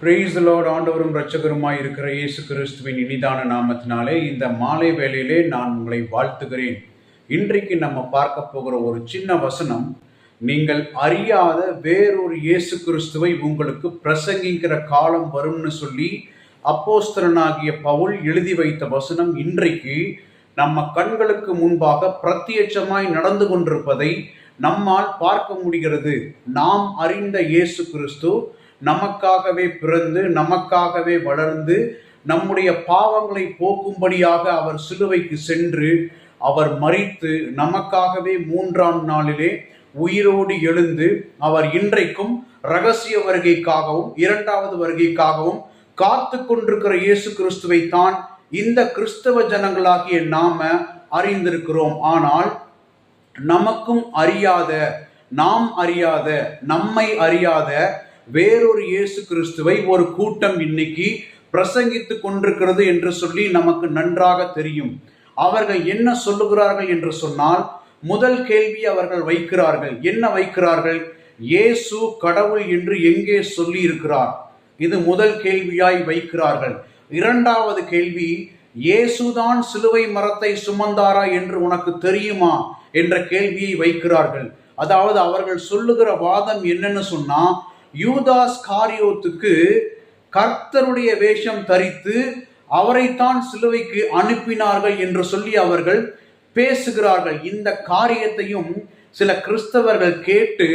Price Lord ஆண்டவரும் ரட்சகருமாய் இருக்கிற இயேசு கிறிஸ்துவின் இனிதான நாமத்தினாலே இந்த மாலை வேளையிலே நான் உங்களை வாழ்த்துகிறேன். இன்றைக்கு நம்ம பார்க்க போகிற ஒரு சின்ன வசனம் நீங்கள் அறியாத வேறொரு இயேசு கிறிஸ்துவை உங்களுக்கு பிரசங்கிக்கிற காலம் வரும்னு சொல்லி அப்போஸ்தரனாகிய பவுல் எழுதி வைத்த வசனம் இன்றைக்கு நம்ம கண்களுக்கு முன்பாக பிரத்யட்சமாய் நடந்து கொண்டிருப்பதை நம்மால் பார்க்க முடிகிறது. நாம் அறிந்த இயேசு கிறிஸ்து நமக்காகவே பிறந்து நமக்காகவே வளர்ந்து நம்முடைய பாவங்களை போக்கும்படியாக அவர் சிலுவைக்கு சென்று அவர் மறித்து நமக்காகவே மூன்றாம் நாளிலே உயிரோடு எழுந்து அவர் இன்றைக்கும் ரகசிய வருகைக்காகவும் இரண்டாவது வருகைக்காகவும் காத்து கொண்டிருக்கிற இயேசு கிறிஸ்துவை தான் இந்த கிறிஸ்தவ ஜனங்களாகிய நாம அறிந்திருக்கிறோம். ஆனால் நமக்கும் அறியாத நாம் அறியாத நம்மை அறியாத வேறொரு இயேசு கிறிஸ்துவை ஒரு கூட்டம் இன்னைக்கு பிரசங்கித்து கொண்டிருக்கிறது என்று சொல்லி நமக்கு நன்றாக தெரியும். அவர்கள் என்ன சொல்லுகிறார்கள் என்று சொன்னால் முதல் கேள்வி அவர்கள் வைக்கிறார்கள். என்ன வைக்கிறார்கள்? இயேசு கடவுள் என்று எங்கே சொல்லி இருக்கிறார் இது முதல் கேள்வியாய் வைக்கிறார்கள். இரண்டாவது கேள்வி இயேசுதான் சிலுவை மரத்தை சுமந்தாரா என்று உனக்கு தெரியுமா? என்ற கேள்வியை வைக்கிறார்கள். அதாவது அவர்கள் சொல்லுகிற வாதம் என்னன்னு சொன்னா யூதாஸ் காரியோத்துக்கு கர்த்தருடைய வேஷம் தரித்து அவரைத்தான் சிலுவைக்கு அனுப்பினார்கள் என்று சொல்லி அவர்கள் பேசுகிறார்கள். இந்த காரியத்தையும் சில கிறிஸ்தவர்கள் கேட்டு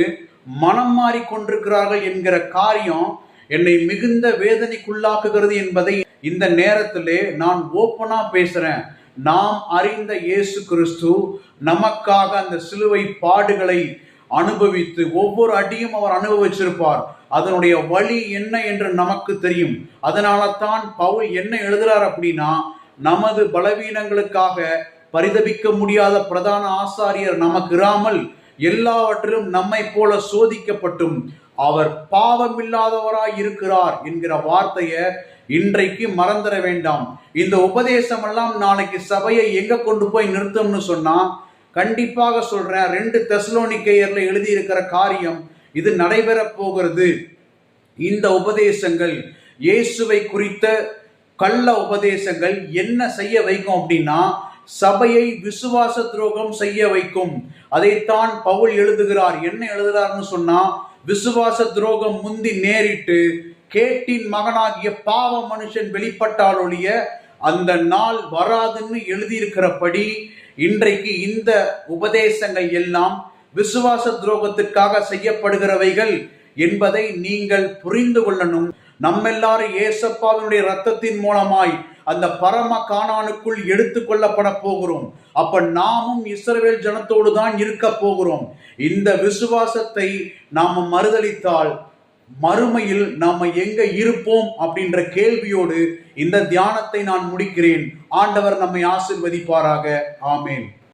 மனம் மாறி கொண்டிருக்கிறார்கள் என்கிற காரியம் என்னை மிகுந்த வேதனைக்குள்ளாக்குகிறது என்பதை இந்த நேரத்திலே நான் ஓப்பனா பேசுறேன். நாம் அறிந்த இயேசு கிறிஸ்து நமக்காக அந்த சிலுவை பாடுகளை அனுபவித்து ஒவ்வொரு அடியும் அவர் அனுபவிச்சிருப்பார். அதனுடைய வழி என்ன என்று நமக்கு தெரியும். அதனால தான் பவுல் என்ன எழுதுறார் அப்படின்னா நமது பலவீனங்களுக்காக பரிதபிக்க முடியாத பிரதான ஆசாரியர் நமக்கு இராமல் எல்லாவற்றிலும் நம்மை போல சோதிக்கப்பட்டும். அவர் பாவம் இல்லாதவராய் இருக்கிறார் என்கிற வார்த்தையை இன்றைக்கு மறந்துட வேண்டாம். இந்த உபதேசம் எல்லாம் நாளைக்கு சபையை எங்க கொண்டு போய் நிறுத்தும்னு சொன்னா கண்டிப்பாக சொல்றேன் ரெண்டு தெசலோனிக்கையர்ல எழுதியிருக்கிற காரியம் இது நடைபெற போகிறது. இந்த உபதேசங்கள் இயேசுவை குறித்த கள்ள உபதேசங்கள் என்ன செய்ய வைக்கும் அப்படின்னா சபையை விசுவாச துரோகம் செய்ய வைக்கும். அதைத்தான் பவுல் எழுதுகிறார். என்ன எழுதுகிறார்னு சொன்னா விசுவாச துரோகம் முந்தி நேரிட்டு கேட்டின் மகனாகிய பாவ மனுஷன் வெளிப்பட்டாலொழிய அந்த நாள் வராதுன்னு எழுதியிருக்கிறபடி இன்றைக்கு இந்த உபதேசங்கள் எல்லாம் விசுவாச துரோகத்திற்காக செய்யப்படுகிறவைகள் என்பதை நீங்கள் புரிந்து கொள்ளணும். நம்மெல்லாரும் ஏசப்பாவினுடைய ரத்தத்தின் மூலமாய் அந்த பரம காணானுக்குள் எடுத்து கொள்ளப்பட போகிறோம். அப்ப நாமும் இஸ்ரவேல் ஜனத்தோடு தான் இருக்க போகிறோம். இந்த விசுவாசத்தை நாம் மறுதளித்தால் மறுமையில் நாம எங்க இருப்போம் அப்படின்ற கேள்வியோடு இந்த தியானத்தை நான் முடிக்கிறேன். ஆண்டவர் நம்மை ஆசிர்வதிப்பாராக. ஆமேன்.